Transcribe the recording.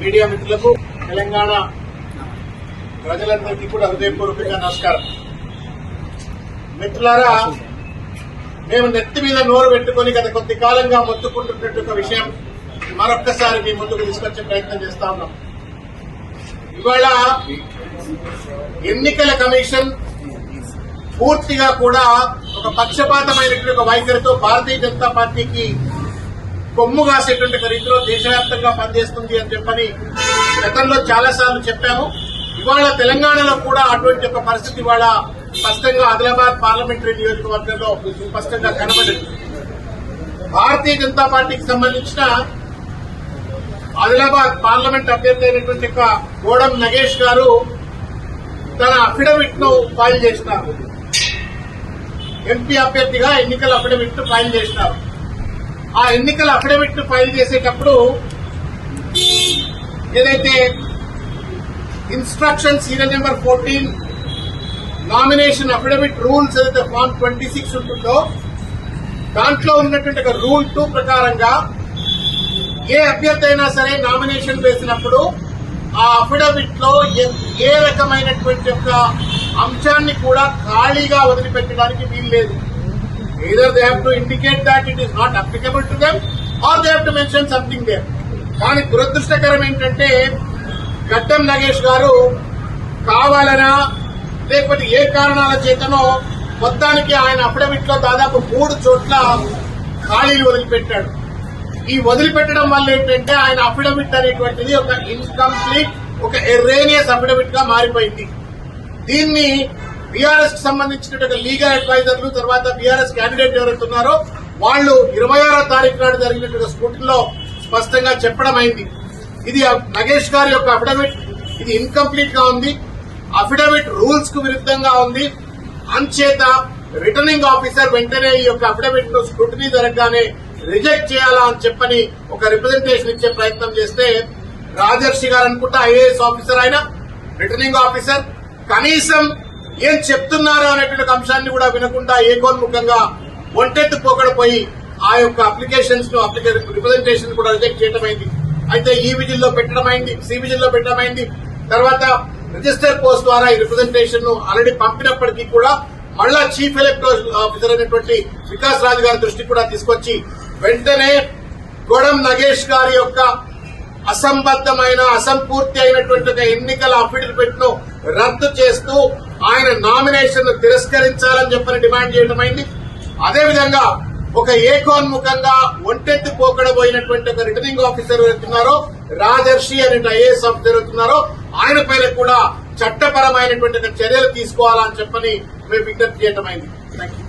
Media మిత్రులకు తెలంగాణ ప్రజలందరికీ కూడా హృదయపూర్వకంగా నమస్కారం. మిత్రులారా మేము నెత్తి మీద నోరు పెట్టుకొని గత కొద్ది కాలంగా మొత్తుకుంటున్నట్టు ఒక విషయం మరొక్కసారి మీ ముందుకు తీసుకొచ్చే ప్రయత్నం చేస్తా ఉన్నాం. ఇవాళ ఎన్నికల కమిషన్ పూర్తిగా కూడా ఒక పక్షపాతమైనటువంటి ఒక వైఖరితో భారతీయ జనతా పార్టీకి కొమ్ము కాసేటువంటి ఒక రీతిలో దేశవ్యాప్తంగా పనిచేస్తుంది అని చెప్పని గతంలో చాలా సార్లు చెప్పాము. ఇవాళ తెలంగాణలో కూడా అటువంటి ఒక పరిస్థితి ఇవాళ స్పష్టంగా ఆదిలాబాద్ పార్లమెంటరీ నియోజకవర్గంలో స్పష్టంగా కనబడింది. భారతీయ జనతా పార్టీకి సంబంధించిన ఆదిలాబాద్ పార్లమెంట్ అభ్యర్థి అయినటువంటి యొక్క గోడం నగేష్ గారు తన అఫిడవిట్ను ఫైల్ చేసినారు. ఎంపీ అభ్యర్థిగా ఎన్నికల అఫిడవిట్ను ఫైల్ చేసినారు. ఆ ఎన్నికల అఫిడవిట్ను ఫైల్ చేసేటప్పుడు ఏదైతే instruction serial number fourteen nomination affidavit rules ఏదైతే ఫామ్ ట్వంటీ సిక్స్ ఉంటుందో దాంట్లో ఉన్నటువంటి ఒక రూల్ టూ ప్రకారంగా ఏ అభ్యర్థి అయినా సరే నామినేషన్ వేసినప్పుడు ఆ అఫిడవిట్లో ఏ- రకమైనటువంటి ఒక అంశాన్ని కూడా ఖాళీగా వదిలిపెట్టడానికి వీలు లేదు either they have to indicate that it is not applicable to them or they have to mention something there. కానీ దురదృష్టకరం ఏంటంటే గడ్డం నగేష్ గారు కావాలనా లేకపోతే ఏ కారణాల చేతనో మొత్తానికి ఆయన అఫిడవిట్లో దాదాపు మూడు చోట్ల ఖాళీలు వదిలిపెట్టాడు ఈ వదిలిపెట్టడం వల్ల ఏంటంటే ఆయన అఫిడవిట్ అనేటువంటిది ఒక ఇన్కంప్లీట్ ఒక ఎర్రేనియస్ అఫిడవిట్గా మారిపోయింది దీన్ని బీఆర్ఎస్కి సంబంధించినటువంటి లీగల్ అడ్వైజర్లు తర్వాత బీఆర్ఎస్ క్యాండిడేట్ ఎవరైతే ఉన్నారో వాళ్ళు ఇరవై ఆరో తారీఖు నాడు జరిగినటువంటి స్కూటీలో స్పష్టంగా చెప్పడం అయింది. ఇది నగేష్ గారి యొక్క అఫిడవిట్ ఇది ఇన్కంప్లీట్గా ఉంది. అఫిడవిట్ రూల్స్కు విరుద్ధంగా ఉంది. అంచేత రిటర్నింగ్ ఆఫీసర్ వెంటనే ఈ యొక్క అఫిడవిట్ను స్క్రూటినీ జరగగానే రిజెక్ట్ చేయాలా అని చెప్పని ఒక రిప్రజెంటేషన్ ఇచ్చే ప్రయత్నం చేస్తే రాజర్షి గారు అనుకుంటా ఐఏఎస్ ఆఫీసర్ ఆయన రిటర్నింగ్ ఆఫీసర్ కనీసం ఏం చెప్తున్నారు అనేటువంటి అంశాన్ని కూడా వినకుండా ఏకోన్ముఖంగా ఒంటెత్తు పోకడపోయి ఆ యొక్క అప్లికేషన్స్ను రిప్రజెంటేషన్ కూడా రిజెక్ట్ చేయడం అయింది అయితే ఈ విజిల్లో పెట్టడం అయింది సి విజిల్లో పెట్టడం అయింది తర్వాత రిజిస్టర్ పోస్ట్ ద్వారా ఈ రిప్రజెంటేషన్ను ఆల్రెడీ పంపినప్పటికీ కూడా మళ్ళా చీఫ్ ఎలక్టోరల్ ఆఫీసర్ అయినటువంటి వికాస్ రాజు గారి దృష్టికి కూడా తీసుకొచ్చి వెంటనే గొడం నగేష్ గారి యొక్క అసంబద్దమైన అసంపూర్తి అయినటువంటి ఎన్నికల అఫిడవిట్ను రద్దు చేస్తూ ఆయన నామినేషన్ తిరస్కరించాలని చెప్పని డిమాండ్ చేయడం అయింది. అదేవిధంగా ఒక ఏకోన్ముఖంగా ఒంటెత్తి పోకడబోయినటువంటి ఒక రిటర్నింగ్ ఆఫీసర్ ఎవరుతున్నారో రాజర్షి అనే ఐఏఎస్ ఆఫీసర్ ఎవరుతున్నారో ఆయన పైన కూడా చట్టపరమైనటువంటి చర్యలు తీసుకోవాలని చెప్పని మేము విజ్ఞప్తి థ్యాంక్ యూ